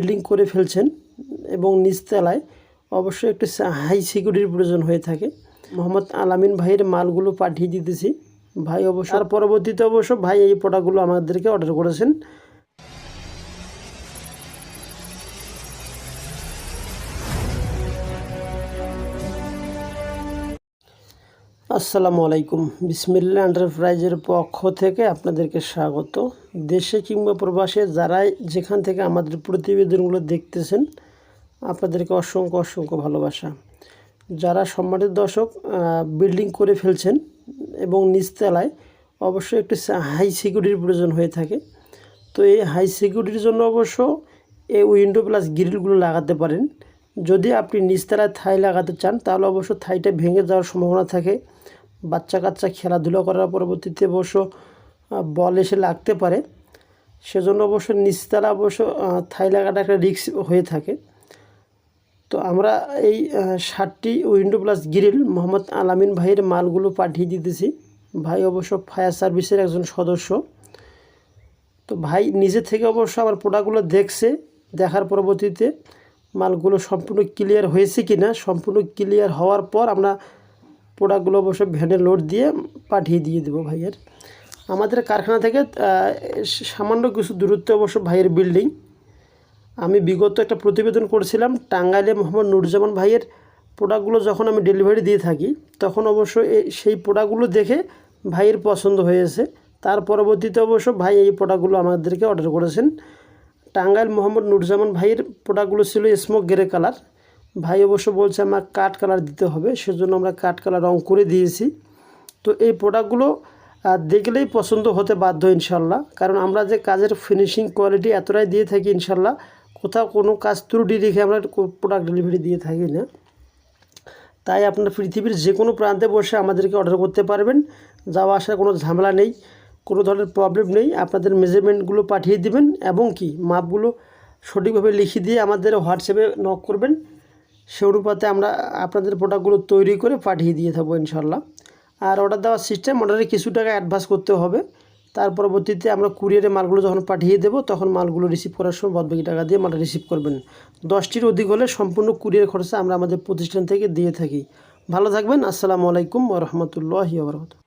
Building করে ফেলছেন এবং নিচতলায় অবশ্যই একটু হাই সিকিউরিটির প্রয়োজন হয়ে থাকে। মোহাম্মদ আলামিন ভাইয়ের মালগুলো পাঠিয়ে দিতেছি। ভাই অবশ্য আর পরবর্তীতে অবশ্য ভাই এই প্রোডাক্টগুলো আমাদেরকে অর্ডার করেছেন। আসসালামু আলাইকুম। বিসমিল্লা এন্টারপ্রাইজের পক্ষ থেকে আপনাদেরকে স্বাগত। দেশে কিংবা প্রবাসে যারাই যেখান থেকে আমাদের প্রতিবেদনগুলো দেখতেছেন, আপনাদেরকে অসংখ্য অসংখ্য ভালোবাসা। যারা সম্মানিত দর্শক বিল্ডিং করে ফেলছেন এবং নিচতলায় অবশ্যই একটু হাই সিকিউরিটির প্রয়োজন হয়ে থাকে। তো এই হাই সিকিউরিটির জন্য অবশ্য এই উইন্ডো প্লাস গ্রিলগুলো লাগাতে পারেন। যদি আপনি নিচতলায় থাই লাগাতে চান, তাহলে অবশ্য থাইটা ভেঙে যাওয়ার সম্ভাবনা থাকে। বাচ্চা কাচ্চা খেলাধুলা করার পরবর্তীতে অবশ্য বল এসে লাগতে পারে। সেজন্য অবশ্য নিচতলা অবশ্য থাই লাগাটা একটা রিস্ক হয়ে থাকে। তো আমরা এই ষাটটি উইন্ডো প্লাস গ্রিল মোহাম্মদ আলামিন ভাইয়ের মালগুলো পাঠিয়ে দিতেছি। ভাই অবশ্য ফায়ার সার্ভিসের একজন সদস্য। তো ভাই নিজে থেকে অবশ্য আমার প্রোডাক্টগুলো দেখছে, দেখার পরবর্তীতে মালগুলো সম্পূর্ণ ক্লিয়ার হয়েছে কি না সম্পূর্ণ ক্লিয়ার হওয়ার পর আমরা প্রোডাক্টগুলো অবশ্য ভ্যানে লোড দিয়ে পাঠিয়ে দিয়ে দেবো ভাইয়ের। আমাদের কারখানা থেকে সামান্য কিছু দূরত্বে অবশ্য ভাইয়ের বিল্ডিং আমি বিগত একটা প্রতিবেদন করেছিলাম, টাঙ্গাইলে মোহাম্মদ নুরজামান ভাইয়ের প্রোডাক্টগুলো যখন আমি ডেলিভারি দিয়ে থাকি, তখন অবশ্য সেই প্রোডাক্টগুলো দেখে ভাইয়ের পছন্দ হয়েছে। তার পরবর্তীতে অবশ্য ভাই এই প্রোডাক্টগুলো আমাদেরকে অর্ডার করেছেন। টাঙ্গাইল মোহাম্মদ নুরজামান ভাইয়ের প্রোডাক্টগুলো ছিল স্মোক গ্রে কালার ভাই অবশ্য বলছে আমার কাঠ কালার দিতে হবে, সেজন্য আমরা কাঠ কালার রং করে দিয়েছি। তো এই প্রোডাক্টগুলো দেখলেই পছন্দ হতে বাধ্য ইনশাল্লাহ। কারণ আমরা যে কাজের ফিনিশিং কোয়ালিটি এতটাই দিয়ে থাকি ইনশাল্লাহ, কোথাও কোনো কাজ ত্রুটি রেখে আমরা প্রোডাক্ট ডেলিভারি দিয়ে থাকি না। তাই আপনার পৃথিবীর যে কোনো প্রান্তে বসে আমাদেরকে অর্ডার করতে পারবেন, যাওয়া আসার কোনো ঝামেলা নেই। কোনো ধরনের প্রবলেম নেই। আপনাদের মেজারমেন্টগুলো পাঠিয়ে দিবেন এবং কি মাপগুলো সঠিকভাবে লিখে দিয়ে আমাদের হোয়াটসঅ্যাপে নক করবেন। সে অনুপাতে আমরা আপনাদের প্রোডাক্টগুলো তৈরি করে পাঠিয়ে দিয়ে থাকব ইনশাল্লাহ আর অর্ডার দেওয়ার সিস্টেম অর্ডারে কিছু টাকা অ্যাডভান্স করতে হবে। তার পরবর্তীতে আমরা কুরিয়ারে মালগুলো যখন পাঠিয়ে দেবো, তখন মালগুলো রিসিভ করার সময় বাদবাকি টাকা দিয়ে মালটা রিসিভ করবেন। দশটির অধিক হলে সম্পূর্ণ কুরিয়ার খরচা আমরা আমাদের প্রতিষ্ঠান থেকে দিয়ে থাকি। ভালো থাকবেন। আসসালামু আলাইকুম রহমতুল্লাহি আবরকাত